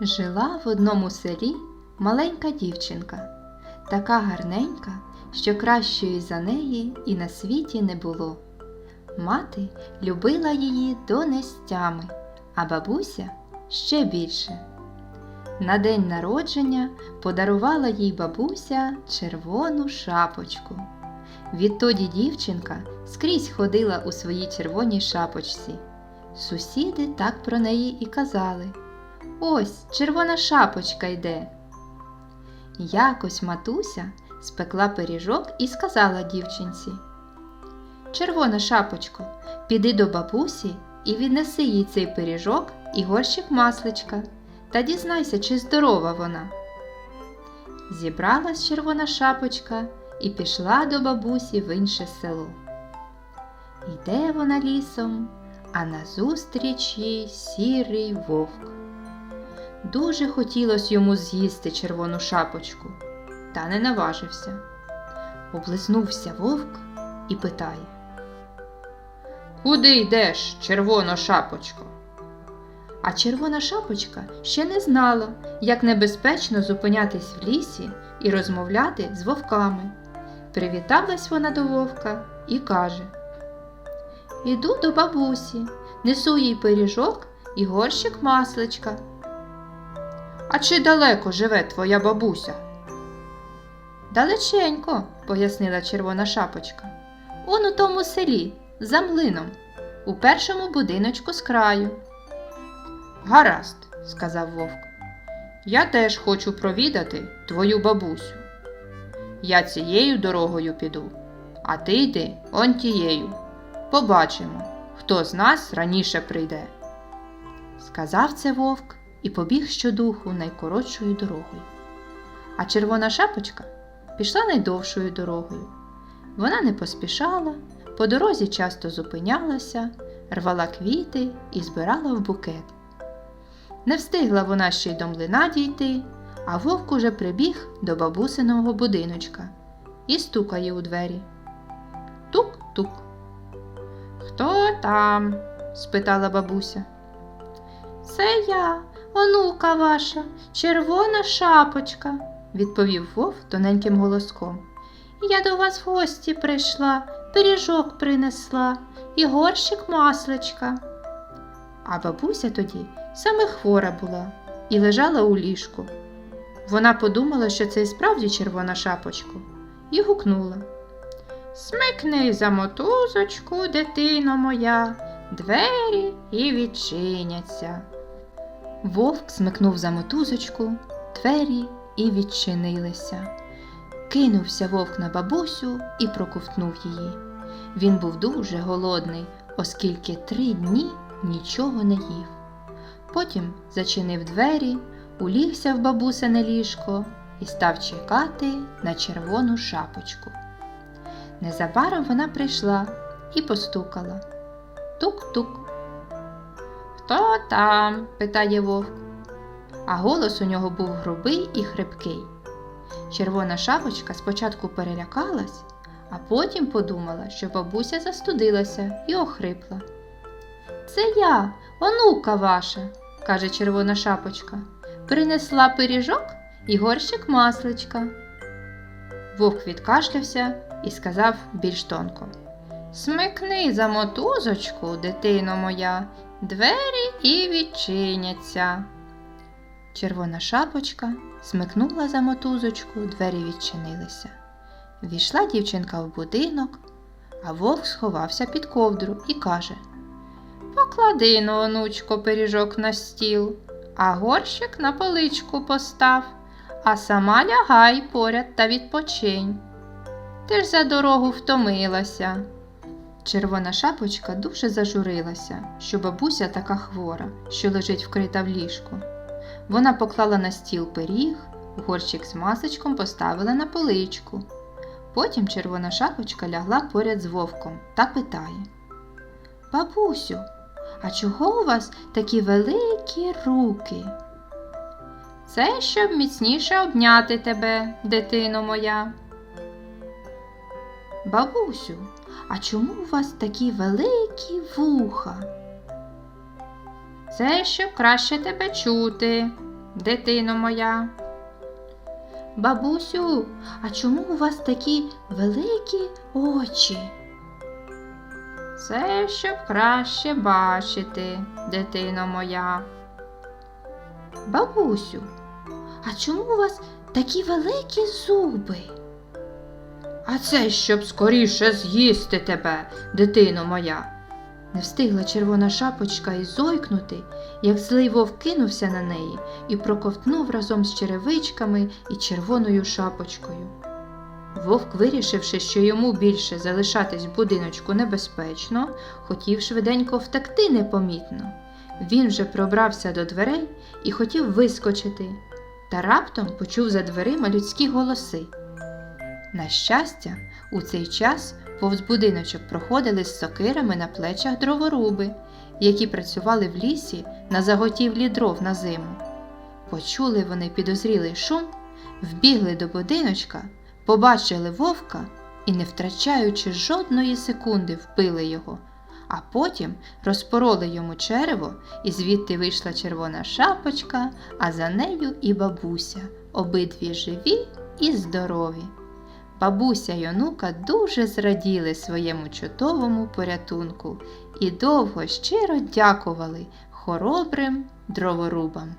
Жила в одному селі маленька дівчинка, така гарненька, що кращої за неї і на світі не було. Мати любила її до нестями, а бабуся ще більше. На день народження подарувала їй бабуся червону шапочку. Відтоді дівчинка скрізь ходила у своїй червоній шапочці. Сусіди так про неї і казали. Ось червона шапочка йде. Якось матуся спекла пиріжок і сказала дівчинці. Червона шапочко, піди до бабусі і віднеси їй цей пиріжок і горщик масличка та дізнайся, чи здорова вона. Зібралась червона шапочка і пішла до бабусі в інше село. Йде вона лісом, а назустріч їй сірий вовк. Дуже хотілося йому з'їсти червону шапочку, та не наважився. Облизнувся вовк і питає Куди йдеш, червона шапочко? А червона шапочка ще не знала, як небезпечно зупинятись в лісі і розмовляти з вовками. Привіталась вона до вовка і каже Іду до бабусі, несу їй пиріжок і горщик масличка. А чи далеко живе твоя бабуся? Далеченько, пояснила червона шапочка. Он у тому селі, за млином, у першому будиночку з краю. Гаразд, сказав вовк. Я теж хочу провідати твою бабусю. Я цією дорогою піду, а ти йди он тією. Побачимо, хто з нас раніше прийде. Сказав це вовк і побіг щодуху найкоротшою дорогою. А червона шапочка пішла найдовшою дорогою. Вона не поспішала, по дорозі часто зупинялася, рвала квіти і збирала в букет. Не встигла вона ще й до млина дійти, а вовк уже прибіг до бабусиного будиночка і стукає у двері. Тук-тук. Хто там? спитала бабуся. Це я, онука ваша, червона шапочка, відповів вов тоненьким голоском. Я до вас в гості прийшла, пиріжок принесла і горщик масличка. А бабуся тоді саме хвора була і лежала у ліжку. Вона подумала, що це і справді червона шапочку, і гукнула. Смикни за мотузочку, дитино моя, двері і відчиняться. Вовк смикнув за мотузочку, двері і відчинилися. Кинувся вовк на бабусю і проковтнув її. Він був дуже голодний, оскільки три дні нічого не їв. Потім зачинив двері, улігся в бабусине ліжко і став чекати на червону шапочку. Незабаром вона прийшла і постукала. Тук-тук. Хто там? питає вовк. А голос у нього був грубий і хрипкий. Червона шапочка спочатку перелякалась, а потім подумала, що бабуся застудилася і охрипла. Це я, онука ваша, каже червона шапочка. Принесла пиріжок і горщик масличка. Вовк відкашлявся і сказав більш тонко. Смикни за мотузочку, дитино моя, двері і відчиняться. Червона шапочка смикнула за мотузочку, двері відчинилися. Війшла дівчинка в будинок, а вовк сховався під ковдру і каже Поклади но, онучко, пиріжок на стіл, а горщик на поличку постав, а сама лягай поряд та відпочинь. Ти ж за дорогу втомилася. Червона шапочка дуже зажурилася, що бабуся така хвора, що лежить вкрита в ліжку. Вона поклала на стіл пиріг, горщик з масочком поставила на поличку. Потім червона шапочка лягла поряд з вовком та питає Бабусю, а чого у вас такі великі руки? Це щоб міцніше обняти тебе, дитино моя. Бабусю, а чому у вас такі великі вуха? Це щоб краще тебе чути, дитино моя. Бабусю, а чому у вас такі великі очі? Це щоб краще бачити, дитино моя. Бабусю, а чому у вас такі великі зуби? А це щоб скоріше з'їсти тебе, дитино моя. Не встигла червона шапочка і зойкнути, як злий вовк кинувся на неї і проковтнув разом з черевичками і червоною шапочкою. Вовк, вирішивши, що йому більше залишатись в будиночку небезпечно, хотів швиденько втекти непомітно. Він вже пробрався до дверей і хотів вискочити, та раптом почув за дверима людські голоси. На щастя, у цей час повз будиночок проходили з сокирами на плечах дроворуби, які працювали в лісі на заготівлі дров на зиму. Почули вони підозрілий шум, вбігли до будиночка, побачили вовка і, не втрачаючи жодної секунди, вбили його, а потім розпороли йому черево, і звідти вийшла червона шапочка, а за нею і бабуся, обидві живі і здорові. Бабуся й онука дуже зраділи своєму чудовому порятунку і довго щиро дякували хоробрим дроворубам.